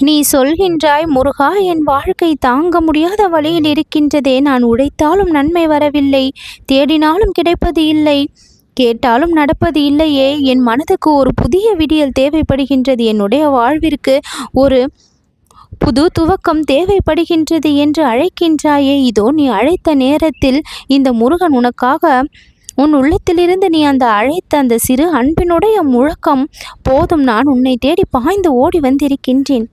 நீ சொல்கின்றாய் முருகா என் வாழ்க்கை தாங்க முடியாத வழியில் இருக்கின்றதே. நான் உழைத்தாலும் நன்மை வரவில்லை. தேடினாலும் கிடைப்பது இல்லை. கேட்டாலும் நடப்பது இல்லையே. என் மனதுக்கு ஒரு புதிய விடியல் தேவைப்படுகின்றது. என்னுடைய வாழ்விற்கு ஒரு புது துவக்கம் தேவைப்படுகின்றது என்று அழைக்கின்றாயே. இதோ நீ அழைத்த நேரத்தில் இந்த முருகன் உனக்காக உன் உள்ளத்திலிருந்து நீ அந்த அழைத்த அந்த சிறு அன்பினுடைய முழக்கம் போதும். நான் உன்னை தேடி பாய்ந்து ஓடி வந்திருக்கின்றேன்.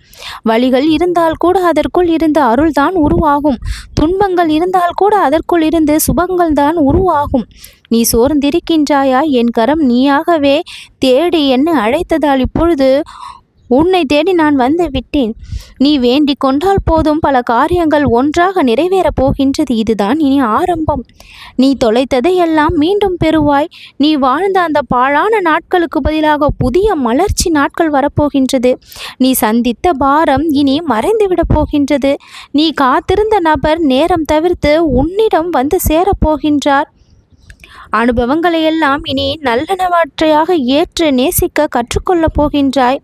வழிகள் இருந்தால் கூட அதற்குள் இருந்து அருள்தான் உருவாகும். துன்பங்கள் இருந்தால் கூட அதற்குள் இருந்து சுபங்கள் தான் உருவாகும். நீ சோர்ந்திருக்கின்றாயா? என் கரம் நீயாகவே தேடி என்ன அழைத்ததால் இப்பொழுது உன்னை தேடி நான் வந்து விட்டேன். நீ வேண்டிக் கொண்டால் போதும். பல காரியங்கள் ஒன்றாக நிறைவேறப் போகின்றது இதுதான் இனி ஆரம்பம். நீ தொலைத்ததை எல்லாம் மீண்டும் பெறுவாய். நீ வாழ்ந்த அந்த பாழான நாட்களுக்கு பதிலாக புதிய மலர்ச்சி நாட்கள் வரப்போகின்றது. நீ சந்தித்த பாரம் இனி மறைந்துவிடப் போகின்றது. நீ காத்திருந்த நபர் நேரம் தவிர்த்து உன்னிடம் வந்து சேரப்போகின்றார் அனுபவங்களையெல்லாம் இனி நல்லனவற்றையாக ஏற்று நேசிக்க கற்றுக்கொள்ளப் போகின்றாய்.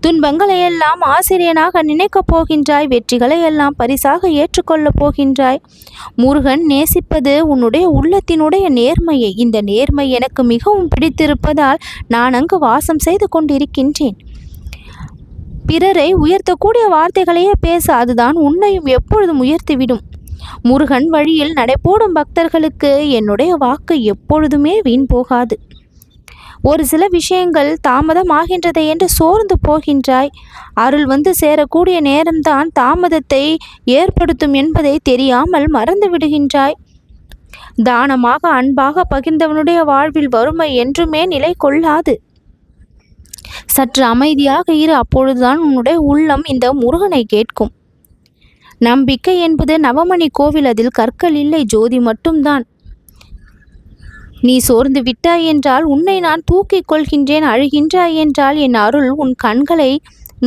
துன்பங்களை எல்லாம் ஆசிரியனாக நினைக்கப் போகின்றாய். வெற்றிகளை எல்லாம் பரிசாக ஏற்றுக்கொள்ளப் போகின்றாய். முருகன் நேசிப்பது உன்னுடைய உள்ளத்தினுடைய நேர்மையை. இந்த நேர்மை எனக்கு மிகவும் பிடித்திருப்பதால் நான் அங்கு வாசம் செய்து கொண்டிருக்கின்றேன். பிறரை உயர்த்தக்கூடிய வார்த்தைகளையே பேச அதுதான் உன்னையும் எப்பொழுதும் உயர்த்திவிடும். முருகன் வழியில் நடைபோடும் பக்தர்களுக்கு என்னுடைய வாக்கு எப்பொழுதுமே வீண் போகாது. ஒரு சில விஷயங்கள் தாமதமாகின்றதை என்று சோர்ந்து போகின்றாய். அருள் வந்து சேரக்கூடிய நேரம்தான் தாமதத்தை ஏற்படுத்தும் என்பதை தெரியாமல் மறந்து விடுகின்றாய். தானமாக அன்பாக பகிர்ந்தவனுடைய வாழ்வில் வறுமை என்றுமே நிலை கொள்ளாது. சற்று அமைதியாக இரு அப்பொழுதுதான் உன்னுடைய உள்ளம் இந்த முருகனை கேட்கும். நம்பிக்கை என்பது நவமணி கோவில் அதில் கற்கள் இல்லை ஜோதி மட்டும்தான். நீ சோர்ந்து விட்டாய் என்றால் உன்னை நான் தூக்கிக் கொள்கின்றேன் அழுகின்றாய் என்றால் என் அருள் உன் கண்களை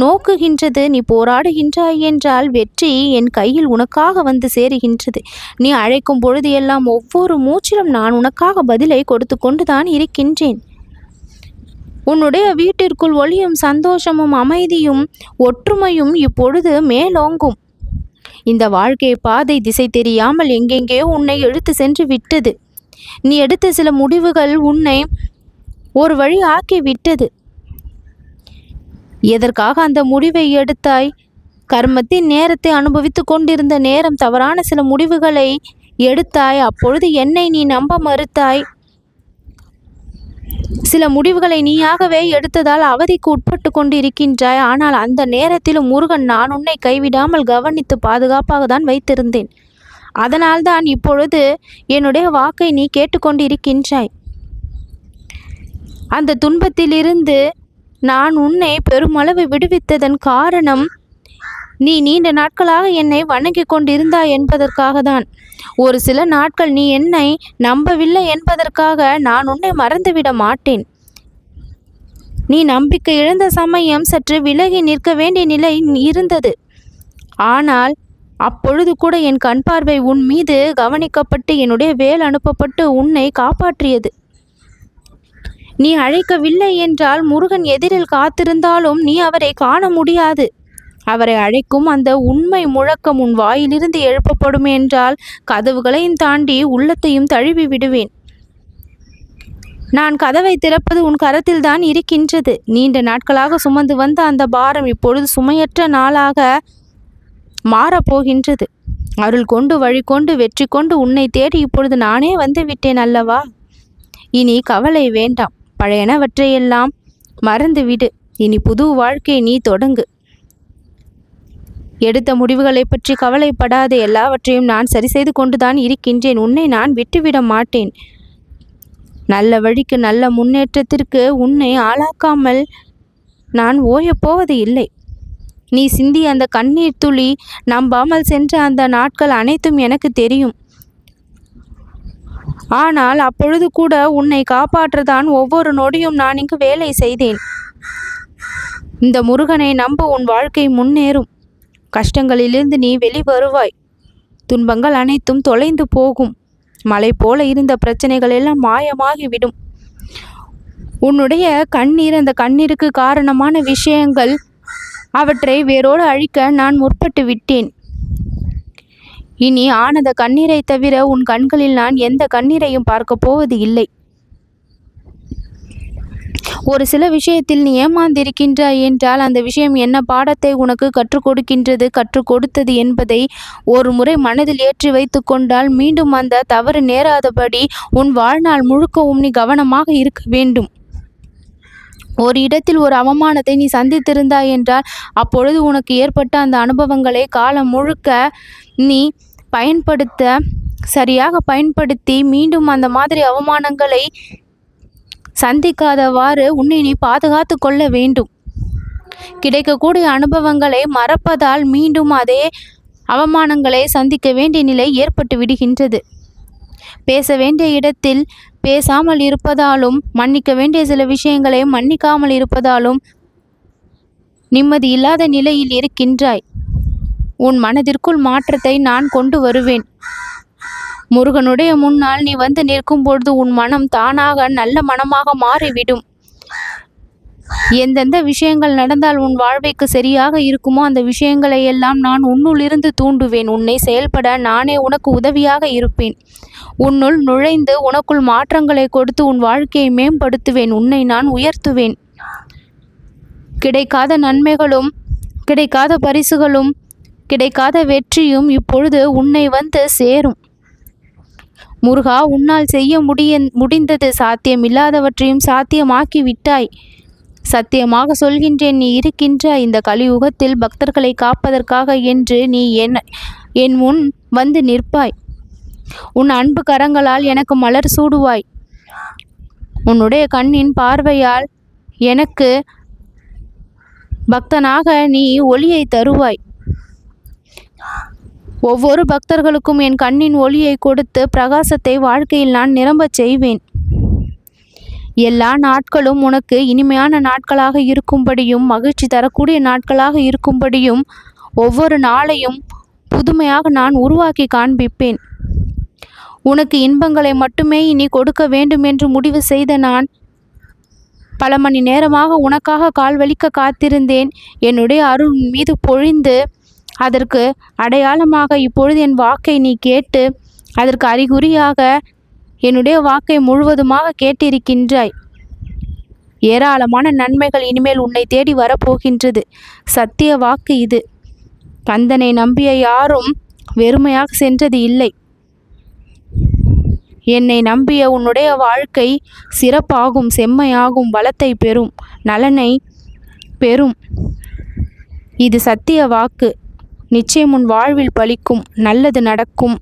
நோக்குகின்றது நீ போராடுகின்றாய் என்றால் வெற்றி என் கையில் உனக்காக வந்து சேருகின்றது. நீ அழைக்கும் பொழுது எல்லாம் ஒவ்வொரு மூச்சிலும் நான் உனக்காக பதிலை கொடுத்து கொண்டுதான் இருக்கின்றேன். உன்னுடைய வீட்டிற்குள் ஒளியும் சந்தோஷமும் அமைதியும் ஒற்றுமையும் இப்பொழுது மேலோங்கும். இந்த வாழ்க்கை பாதை திசை தெரியாமல் எங்கெங்கே உன்னை எடுத்து சென்று விட்டது. நீ எடுத்த சில முடிவுகள் உன்னை ஒரு வழி ஆக்கி விட்டது. எதற்காக அந்த முடிவை எடுத்தாய்? கர்மத்தின் நேரத்தை அனுபவித்து கொண்டிருந்த நேரம் தவறான சில முடிவுகளை எடுத்தாய். அப்பொழுது என்னை நீ நம்ப மறுத்தாய். சில முடிவுகளை நீயாகவே எடுத்ததால் அவதிக்கு உட்பட்டு கொண்டு இருக்கின்றாய் ஆனால் அந்த நேரத்திலும் முருகன் நான் உன்னை கைவிடாமல் கவனித்து பாதுகாப்பாக தான் வைத்திருந்தேன். அதனால்தான் இப்பொழுது என்னுடைய வாக்கை நீ கேட்டுக்கொண்டிருக்கின்றாய் அந்த துன்பத்திலிருந்து நான் உன்னை பெருமளவு விடுவித்ததன் காரணம் நீ நீண்ட நாட்களாக என்னை வணங்கிக் கொண்டிருந்தாய் என்பதற்காக தான் ஒரு சில நாட்கள் நீ என்னை நம்பவில்லை என்பதற்காக நான் உன்னை மறந்துவிட மாட்டேன். நீ நம்பிக்கை இழந்த சமயம் சற்று விலகி நிற்க வேண்டிய நிலை இருந்தது. ஆனால் அப்பொழுது கூட என் கண் பார்வை உன் மீது கவனிக்கப்பட்டு என்னுடைய வேல் அனுப்பப்பட்டு உன்னை காப்பாற்றியது. நீ அழைக்கவில்லை என்றால் முருகன் எதிரில் காத்திருந்தாலும் நீ அவரை காண முடியாது. அவரை அழைக்கும் அந்த உண்மை முழக்கம் உன் வாயிலிருந்து எழுப்பப்படும் என்றால் கதவுகளையும் தாண்டி உள்ளத்தையும் தழுவி விடுவேன். நான் கதவை திறப்பது உன் கரத்தில் தான் இருக்கின்றது. நீண்ட நாட்களாக சுமந்து வந்த அந்த பாரம் இப்பொழுது சுமையற்ற நாளாக மாறப்போகின்றது. அருள் கொண்டு வழி கொண்டு வெற்றி கொண்டு உன்னை தேடி இப்பொழுது நானே வந்து விட்டேன் அல்லவா? இனி கவலை வேண்டாம். பழையனவற்றையெல்லாம் மறந்து விடு இனி புது வாழ்க்கை நீ தொடங்கு. எடுத்த முடிவுகளை பற்றி கவலைப்படாத. எல்லாவற்றையும் நான் சரி செய்து கொண்டுதான் இருக்கின்றேன். உன்னை நான் விட்டுவிட மாட்டேன். நல்ல வழிக்கு நல்ல முன்னேற்றத்திற்கு உன்னை ஆளாக்காமல் நான் ஓயப்போவது இல்லை. நீ சிந்திய அந்த கண்ணீர் துளி நம்பாமல் சென்ற அந்த நாட்கள் அனைத்தும் எனக்கு தெரியும். ஆனால் அப்பொழுது கூட உன்னை காப்பாற்றதான் ஒவ்வொரு நொடியும் நான் இங்கு வேலை செய்தேன். இந்த முருகனை நம்ப உன் வாழ்க்கை முன்னேறும். கஷ்டங்களிலிருந்து நீ வெளிவருவாய். துன்பங்கள் அனைத்தும் தொலைந்து போகும். மலை போல இருந்த பிரச்சனைகள் எல்லாம் மாயமாகிவிடும். உன்னுடைய கண்ணீர் அந்த கண்ணீருக்கு காரணமான விஷயங்கள் அவற்றை வேரோடு அழிக்க நான் முற்பட்டு விட்டேன். இனி ஆனந்த கண்ணீரை தவிர உன் கண்களில் நான் எந்த கண்ணீரையும் பார்க்கப் போவது இல்லை ஒரு சில விஷயத்தில் நீ ஏமாந்திருக்கின்றாய் என்றால் அந்த விஷயம் என்ன பாடத்தை உனக்கு கற்றுக் கொடுக்கின்றது கற்றுக் கொடுத்தது என்பதை ஒரு முறை மனதில் ஏற்றி வைத்து கொண்டால் மீண்டும் அந்த தவறு நேராதபடி உன் வாழ்நாள் முழுக்கவும் நீ கவனமாக இருக்க வேண்டும். ஒரு இடத்தில் ஒரு அவமானத்தை நீ சந்தித்திருந்தாய் என்றால் அப்பொழுது உனக்கு ஏற்பட்ட அந்த அனுபவங்களை காலம் முழுக்க நீ பயன்படுத்த சரியாக பயன்படுத்தி மீண்டும் அந்த மாதிரி அவமானங்களை சந்திக்காதவாறு உன்னை நீ பாதுகாத்து கொள்ள வேண்டும். கிடைக்கக்கூடிய அனுபவங்களை மறப்பதால் மீண்டும் அதே அவமானங்களை சந்திக்க வேண்டிய நிலை ஏற்பட்டு விடுகின்றது. பேச வேண்டிய இடத்தில் பேசாமல் இருப்பதாலும் மன்னிக்க வேண்டிய சில விஷயங்களை மன்னிக்காமல் இருப்பதாலும் நிம்மதி இல்லாத நிலையில் இருக்கின்றாய். உன் மனதிற்குள் மாற்றத்தை நான் கொண்டு வருவேன். முருகனுடைய முன்னால் நீ வந்து நிற்கும் பொழுது உன் மனம் தானாக நல்ல மனமாக மாறிவிடும். எந்தெந்த விஷயங்கள் நடந்தால் உன் வாழ்வைக்கு சரியாக இருக்குமோ அந்த விஷயங்களை எல்லாம் நான் உன்னுள்ளிருந்து தூண்டுவேன். உன்னை செயல்பட நானே உனக்கு உதவியாக இருப்பேன். உன்னுள் நுழைந்து உனக்குள் மாற்றங்களை கொடுத்து உன் வாழ்க்கையை மேம்படுத்துவேன். உன்னை நான் உயர்த்துவேன். கிடைக்காத நன்மைகளும் கிடைக்காத பரிசுகளும் கிடைக்காத வெற்றியும் இப்பொழுது உன்னை வந்து சேரும். முருகா உன்னால் செய்ய முடிய முடிந்தது சாத்தியமில்லாதவற்றையும் சாத்தியமாக்கி விட்டாய் சத்தியமாக சொல்கின்றேன் நீ இருக்கின்ற இந்த கலியுகத்தில் பக்தர்களை காப்பதற்காக என்று நீ என் என் முன் வந்து நிற்பாய். உன் அன்பு கரங்களால் எனக்கு மலர் சூடுவாய். உன்னுடைய கண்ணின் பார்வையால் எனக்கு பக்தனாக நீ ஒளியை தருவாய். ஒவ்வொரு பக்தர்களுக்கும் என் கண்ணின் ஒளியை கொடுத்து பிரகாசத்தை வாழ்க்கையில் நான் நிரம்பச் செய்வேன். எல்லா நாட்களும் உனக்கு இனிமையான நாட்களாக இருக்கும்படியும் மகிழ்ச்சி தரக்கூடிய நாட்களாக இருக்கும்படியும் ஒவ்வொரு நாளையும் புதுமையாக நான் உருவாக்கி காண்பிப்பேன். உனக்கு இன்பங்களை மட்டுமே இனி கொடுக்க வேண்டும் என்று முடிவு செய்த நான் பல மணி நேரமாக உனக்காக கால் வலிக்க காத்திருந்தேன். என்னுடைய அருள் மீது பொழிந்து அதற்கு அடையாளமாக இப்பொழுது என் வாக்கை நீ கேட்டு அதற்கு அறிகுறியாக என்னுடைய வாக்கை முழுவதுமாக கேட்டிருக்கின்றாய். ஏராளமான நன்மைகள் இனிமேல் உன்னை தேடி வரப்போகின்றது. சத்திய வாக்கு இது. கந்தனை நம்பிய யாரும் வெறுமையாக சென்றது இல்லை. என்னை நம்பிய உன்னுடைய வாழ்க்கை சிறப்பாகும் செம்மையாகும் வளத்தை பெறும் நலனை பெறும். இது சத்திய வாக்கு. நிச்சயம் உன் வாழ்வில் பலிக்கும் நல்லது நடக்கும்.